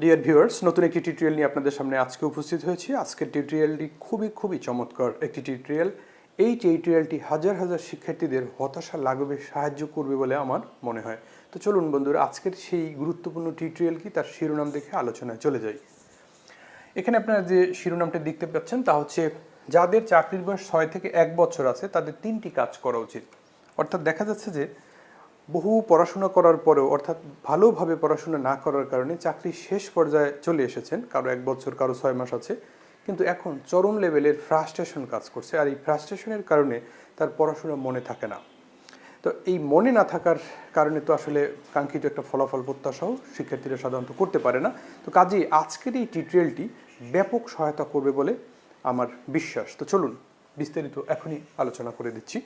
Dear viewers নতুন একটি tutorial নিয়ে আপনাদের সামনে আজকে উপস্থিত হয়েছি। আজকের টিউটোরিয়ালটি খুবই খুবই চমৎকার একটি টিউটোরিয়াল এই টিউটোরিয়ালটি হাজার হাজার শিক্ষার্থীদের হতাশা লাঘবে সাহায্য করবে বলে আমার মনে হয়। তো চলুন বন্ধুরা, আজকের সেই গুরুত্বপূর্ণ টিউটোরিয়াল কি, তার শিরোনাম দেখে আলোচনায় চলে যাই। এখানে আপনারা যে শিরোনামটা দেখতে পাচ্ছেন, তা হচ্ছে, যাদের চাকরির বয়স ছয় থেকে এক বছর আছে, তাদের তিনটি কাজ করা উচিত। অর্থাৎ দেখা যাচ্ছে যে বহু পড়াশোনা করার পরেও, অর্থাৎ ভালোভাবে পড়াশোনা না করার কারণে চাকরি শেষ পর্যায়ে চলে এসেছেন। কারও এক বছর, কারও ছয় মাস আছে। কিন্তু এখন চরম লেভেলের ফ্রাস্ট্রেশন কাজ করছে। আর এই ফ্রাস্ট্রেশনের কারণে তার পড়াশোনা মনে থাকে না। তো এই মনে না থাকার কারণে তো আসলে কাঙ্ক্ষিত একটা ফলাফল প্রত্যাশাও শিক্ষার্থীরা সাধারণত করতে পারে না। তো কাজেই আজকের এই টিউটোরিয়ালটি ব্যাপক সহায়তা করবে বলে আমার বিশ্বাস। তো চলুন, বিস্তারিত এখনই আলোচনা করে দিচ্ছি।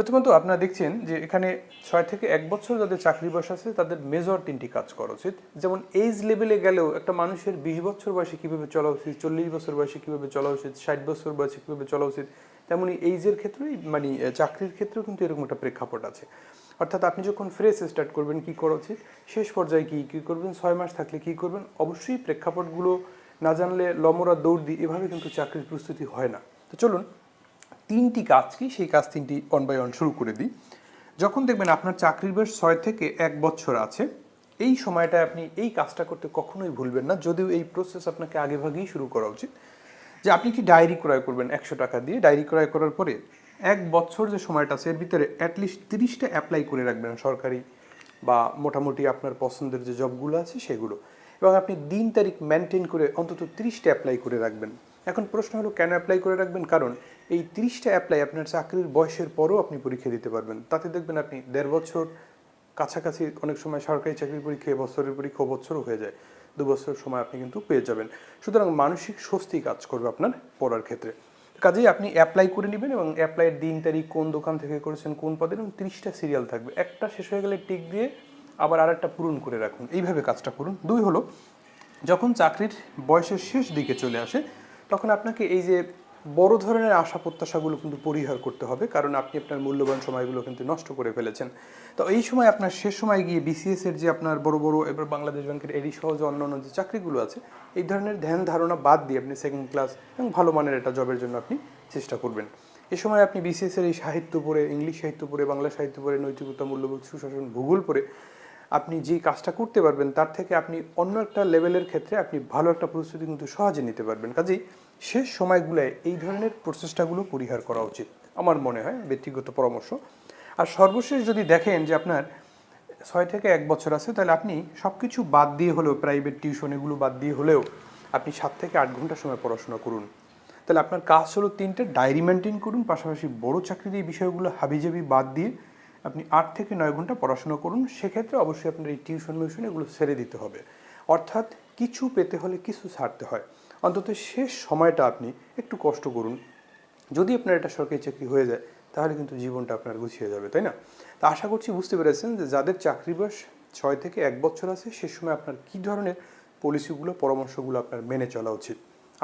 প্রথমত আপনারা দেখছেন যে এখানে ছয় থেকে এক বছর যাদের চাকরি বয়স আছে, তাদের মেজর তিনটি কাজ করা উচিত। যেমন এইজ লেভেলে গেলেও একটা মানুষের বিশ বছর বয়সে কীভাবে চলা উচিত, চল্লিশ বছর বয়সে কীভাবে চলা উচিত, ষাট বছর বয়সে কীভাবে চলা উচিত, তেমনি এইজের ক্ষেত্রেই মানে চাকরির ক্ষেত্রেও কিন্তু এরকম একটা প্রেক্ষাপট আছে। অর্থাৎ আপনি যখন ফ্রেশ স্টার্ট করবেন, কি করা উচিত? শেষ পর্যায়ে কি, কী করবেন? ছয় মাস থাকলে কি করবেন? অবশ্যই প্রেক্ষাপটগুলো না জানলে লমরা দৌড় দিই এভাবে কিন্তু চাকরির প্রস্তুতি হয় না। তো চলুন তিনটি কাজ কি? সেই কাজ তিনটি অন বাই অন শুরু করে দিই। যখন দেখবেন আপনার চাকরির বয়স ছয় থেকে এক বছর আছে, এই সময়টায় আপনি এই কাজটা করতে কখনোই ভুলবেন না। যদিও এই প্রসেস আপনাকে আগেভাগেই শুরু করা উচিত। যে আপনি কি ডায়েরি ক্রয় করবেন একশো টাকা দিয়ে? ডায়েরি ক্রয় করার পরে এক বছর যে সময়টা আছে, এর ভিতরে অ্যাটলিস্ট তিরিশটা অ্যাপ্লাই করে রাখবেন সরকারি বা মোটামুটি আপনার পছন্দের যে জবগুলো আছে সেগুলো। এবং আপনি দিন তারিখ মেনটেন করে অন্তত তিরিশটা অ্যাপ্লাই করে রাখবেন। এখন প্রশ্ন হলো, কেন অ্যাপ্লাই করে রাখবেন? কারণ এই তিরিশটা অ্যাপ্লাই আপনার চাকরির বয়সের পরও আপনি পরীক্ষা দিতে পারবেন। তাতে দেখবেন আপনি দেড় বছর কাছাকাছি অনেক সময় সরকারি চাকরির পরীক্ষা বছরের পরীক্ষা বছরও হয়ে যায়। দু বছর সময় আপনি কিন্তু পেয়ে যাবেন। সুতরাং মানসিক স্বস্তি কাজ করবে আপনার পড়ার ক্ষেত্রে। কাজেই আপনি অ্যাপ্লাই করে নেবেন এবং অ্যাপ্লাইয়ের দিন, তারিখ, কোন দোকান থেকে করেছেন, কোন পদে, এবং তিরিশটা সিরিয়াল থাকবে। একটা শেষ হয়ে গেলে টিক দিয়ে আবার আর একটা পূরণ করে রাখুন। এইভাবে কাজটা করুন। দুই হলো, যখন চাকরির বয়সের শেষ দিকে চলে আসে তখন আপনাকে এই যে বড় ধরনের আশা প্রত্যাশাগুলো কিন্তু পরিহার করতে হবে, কারণ আপনি আপনার মূল্যবান সময়গুলো কিন্তু নষ্ট করে ফেলেছেন। তো এই সময় আপনার শেষ সময় গিয়ে বিসিএস এর যে আপনার বড় বড় এবার বাংলাদেশ ব্যাংকের এডি সহ যে অন্যান্য যে চাকরিগুলো আছে, এই ধরনের ধ্যান ধারণা বাদ দিয়ে আপনি সেকেন্ড ক্লাস এবং ভালো মানের একটা জবের জন্য আপনি চেষ্টা করবেন। এ সময় আপনি বিসিএস এর এই সাহিত্য পড়ে ইংলিশ সাহিত্য পড়ে, বাংলা সাহিত্য পড়ে, নৈতিকতা, মূল্যবোধ, সুশাসন, ভূগোল পড়ে আপনি যে কাজটা করতে পারবেন, তার থেকে আপনি অন্য একটা লেভেলের ক্ষেত্রে আপনি ভালো একটা প্রস্তুতি কিন্তু সহজে নিতে পারবেন। কাজেই শেষ সময়গুলোয় এই ধরনের প্রচেষ্টাগুলো পরিহার করা উচিত, আমার মনে হয়, ব্যক্তিগত পরামর্শ। আর সর্বশেষ যদি দেখেন যে আপনার ছয় থেকে এক বছর আছে, তাহলে আপনি সব কিছু বাদ দিয়ে হলেও, প্রাইভেট টিউশন এগুলো বাদ দিয়ে হলেও আপনি সাত থেকে আট ঘণ্টা সময় পড়াশোনা করুন। তাহলে আপনার কাজ হলো তিনটে, ডায়েরি মেনটেন করুন, পাশাপাশি বড় চাকরির এই বিষয়গুলো হাবিজাবি বাদ দিয়ে আপনি আট থেকে নয় ঘণ্টা পড়াশোনা করুন, সেক্ষেত্রে অবশ্যই আপনার এই টিউশন মিউশন এগুলো ছেড়ে দিতে হবে। অর্থাৎ কিছু পেতে হলে কিছু ছাড়তে হয়। অন্তত শেষ সময়টা আপনি একটু কষ্ট করুন। যদি আপনার এটা সরকারি চাকরি হয়ে যায়, তাহলে কিন্তু জীবনটা আপনার গুছিয়ে যাবে, তাই না? তা আশা করছি বুঝতে পেরেছেন যে যাদের চাকরি বয়স ছয় থেকে এক বছর আছে, সে সময় আপনার কী ধরনের পলিসিগুলো, পরামর্শগুলো আপনার মেনে চলা উচিত।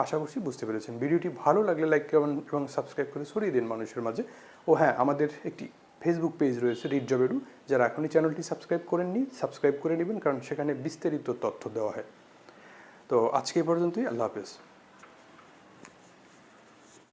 আশা করছি বুঝতে পেরেছেন। ভিডিওটি ভালো লাগলে লাইক করবেন এবং সাবস্ক্রাইব করে ছড়িয়ে দিন মানুষের মাঝে। ও হ্যাঁ আমাদের একটি ফেসবুক পেজ রয়েছে রিড জবেরু যারা এখনই চ্যানেলটি সাবস্ক্রাইব করেননি সাবস্ক্রাইব করে নেবেন, কারণ সেখানে বিস্তারিত তথ্য দেওয়া হয়। তো আজকে পর্যন্তই, আল্লাহ হাফেজ।